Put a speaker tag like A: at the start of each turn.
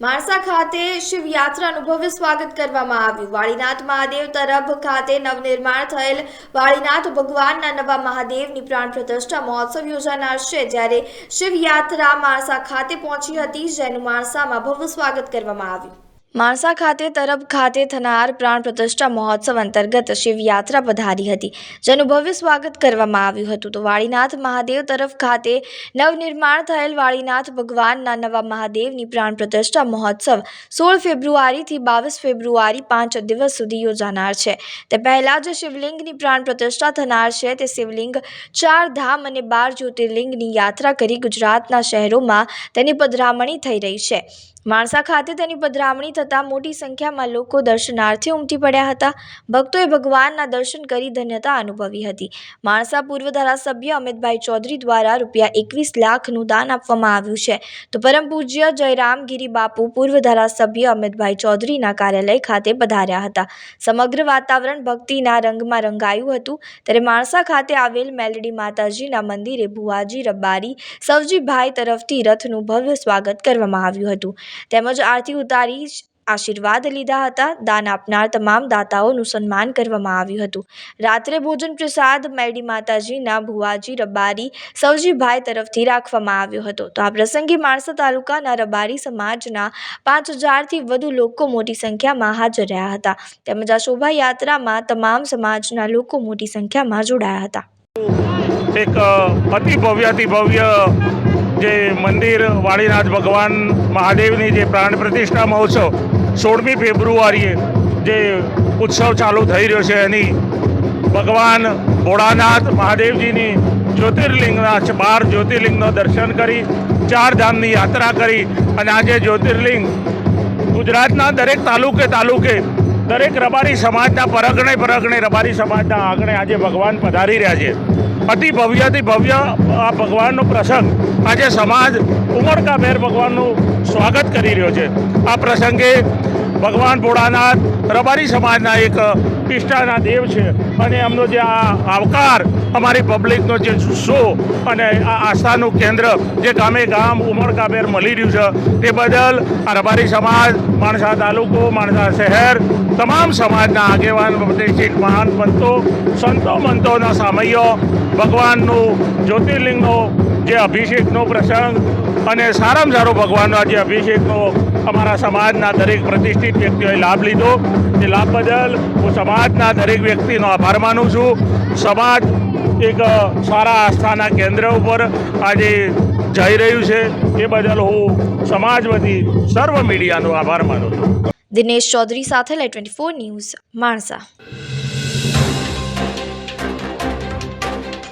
A: માણસા ખાતે શિવયાત્રાનું ભવ્ય સ્વાગત કરવામાં આવ્યું. વાળીનાથ મહાદેવ તરફ ખાતે નવનિર્માણ થયેલ વાળીનાથ ભગવાનના નવા મહાદેવની પ્રાણ પ્રતિષ્ઠા મહોત્સવ યોજાનાર છે, જ્યારે શિવયાત્રા માણસા ખાતે પહોંચી હતી, જેનું માણસામાં ભવ્ય સ્વાગત કરવામાં આવ્યું. માણસા ખાતે તરફ ખાતે થનાર પ્રાણ પ્રતિષ્ઠા મહોત્સવ અંતર્ગત શિવયાત્રા પધારી હતી, જેનું ભવ્ય સ્વાગત કરવામાં આવ્યું હતું. તો વાળીનાથ મહાદેવ તરફ ખાતે નવનિર્માણ થયેલ વાળીનાથ ભગવાનના નવા મહાદેવની પ્રાણ પ્રતિષ્ઠા મહોત્સવ સોળ ફેબ્રુઆરીથી બાવીસ ફેબ્રુઆરી પાંચ દિવસ સુધી યોજાનાર છે. તે પહેલાં જે શિવલિંગની પ્રાણ પ્રતિષ્ઠા થનાર છે. તે શિવલિંગ ચાર ધામ અને બાર જ્યોતિર્લિંગની યાત્રા કરી ગુજરાતના શહેરોમાં તેની પધરામણી થઈ રહી છે. માણસા ખાતે તેની પધરામણી થતાં મોટી સંખ્યામાં લોકો દર્શનાર્થે ઉમટી પડ્યા હતા. ભક્તોએ ભગવાનના દર્શન કરી ધન્યતા અનુભવી હતી. માણસા પૂર્વ ધારાસભ્ય અમિતભાઈ ચૌધરી દ્વારા રૂપિયા એકવીસ લાખનું દાન આપવામાં આવ્યું છે. તો પરમ પૂજ્ય જયરામગીરી બાપુ પૂર્વ ધારાસભ્ય અમિતભાઈ ચૌધરીના કાર્યાલય ખાતે પધાર્યા હતા. સમગ્ર વાતાવરણ ભક્તિના રંગમાં રંગાયું હતું. ત્યારે માણસા ખાતે આવેલ મેલડી માતાજીના મંદિરે ભુવાજી રબ્બારી સવજીભાઈ તરફથી રથનું ભવ્ય સ્વાગત કરવામાં આવ્યું હતું. તેમજ આરતી ઉતારી આશીર્વાદ લીધા હતા. દાન આપનાર તમામ દાતાઓનું સન્માન કરવામાં આવ્યું હતું. રાત્રે ભોજન પ્રસાદ મેડી માતાજીના ભુવાજી રબારી સવજીભાઈ તરફથી રાખવામાં આવ્યો હતો. તો આ પ્રસંગે માણસા તાલુકાના રબારી સમાજના પાંચ હજારથી વધુ લોકો મોટી સંખ્યામાં હાજર રહ્યા હતા. તેમજ આ શોભાયાત્રામાં તમામ સમાજના લોકો મોટી સંખ્યામાં જોડાયા હતા.
B: એક અતિ ભવ્યાતિ ભવ્ય જે મંદિર વાળીનાથ ભગવાન મહાદેવની જે પ્રાણ પ્રતિષ્ઠા મહોત્સવ, સોળમી ફેબ્રુઆરીએ જે ઉત્સવ ચાલુ થઈ રહ્યો છે, એની ભગવાન ભોળાનાથ મહાદેવજીની જ્યોતિર્લિંગના બાર જ્યોતિર્લિંગનો દર્શન કરી, ચાર ધામની યાત્રા કરી અને આજે જ્યોતિર્લિંગ ગુજરાતના દરેક તાલુકે તાલુકે દરેક રબારી સમાજના પરગણે પરગણે રબારી સમાજના આંગણે આજે ભગવાન પધારી રહ્યા છે. અતિ ભવ્યથી ભવ્ય આ ભગવાનનો પ્રસંગ આજે સમાજ ઉમળકાભેર ભગવાનનું સ્વાગત કરી રહ્યો છે. આ પ્રસંગે ભગવાન ભોળાનાથ રબારી સમાજના એક પિષ્ટાના દેવ છે અને એમનો જે આ આવકાર અમારી પબ્લિકનો જે જુસ્સો અને આ આસ્થાનું કેન્દ્ર જે ગામે ગામ ઉમળકાભેર મળી રહ્યું છે, તે બદલ આ રબારી સમાજ, માણસા તાલુકો, માણસા શહેર, તમામ સમાજના આગેવાન પ્રતિષ્ઠિત મહાન પંતો સંતો મંતોના સામૈયો ભગવાનનું જ્યોતિર્લિંગનો જે અભિષેકનો પ્રસંગ અને સારામાં સારો ભગવાનનો જે અભિષેકનો અમારા સમાજના દરેક પ્રતિષ્ઠિત વ્યક્તિઓએ લાભ લીધો. એ લાભ બદલ હું સમાજના દરેક વ્યક્તિનો આભાર માનું છું. સમાજ એક સારા આસ્થાના કેન્દ્ર ઉપર આજે જઈ રહ્યું છે. એ બદલ હું સમાજ વતી સર્વ મીડિયાનો આભાર માનું છું.
A: દિનેશ ચૌધરી સાથે live twenty four news Mansa.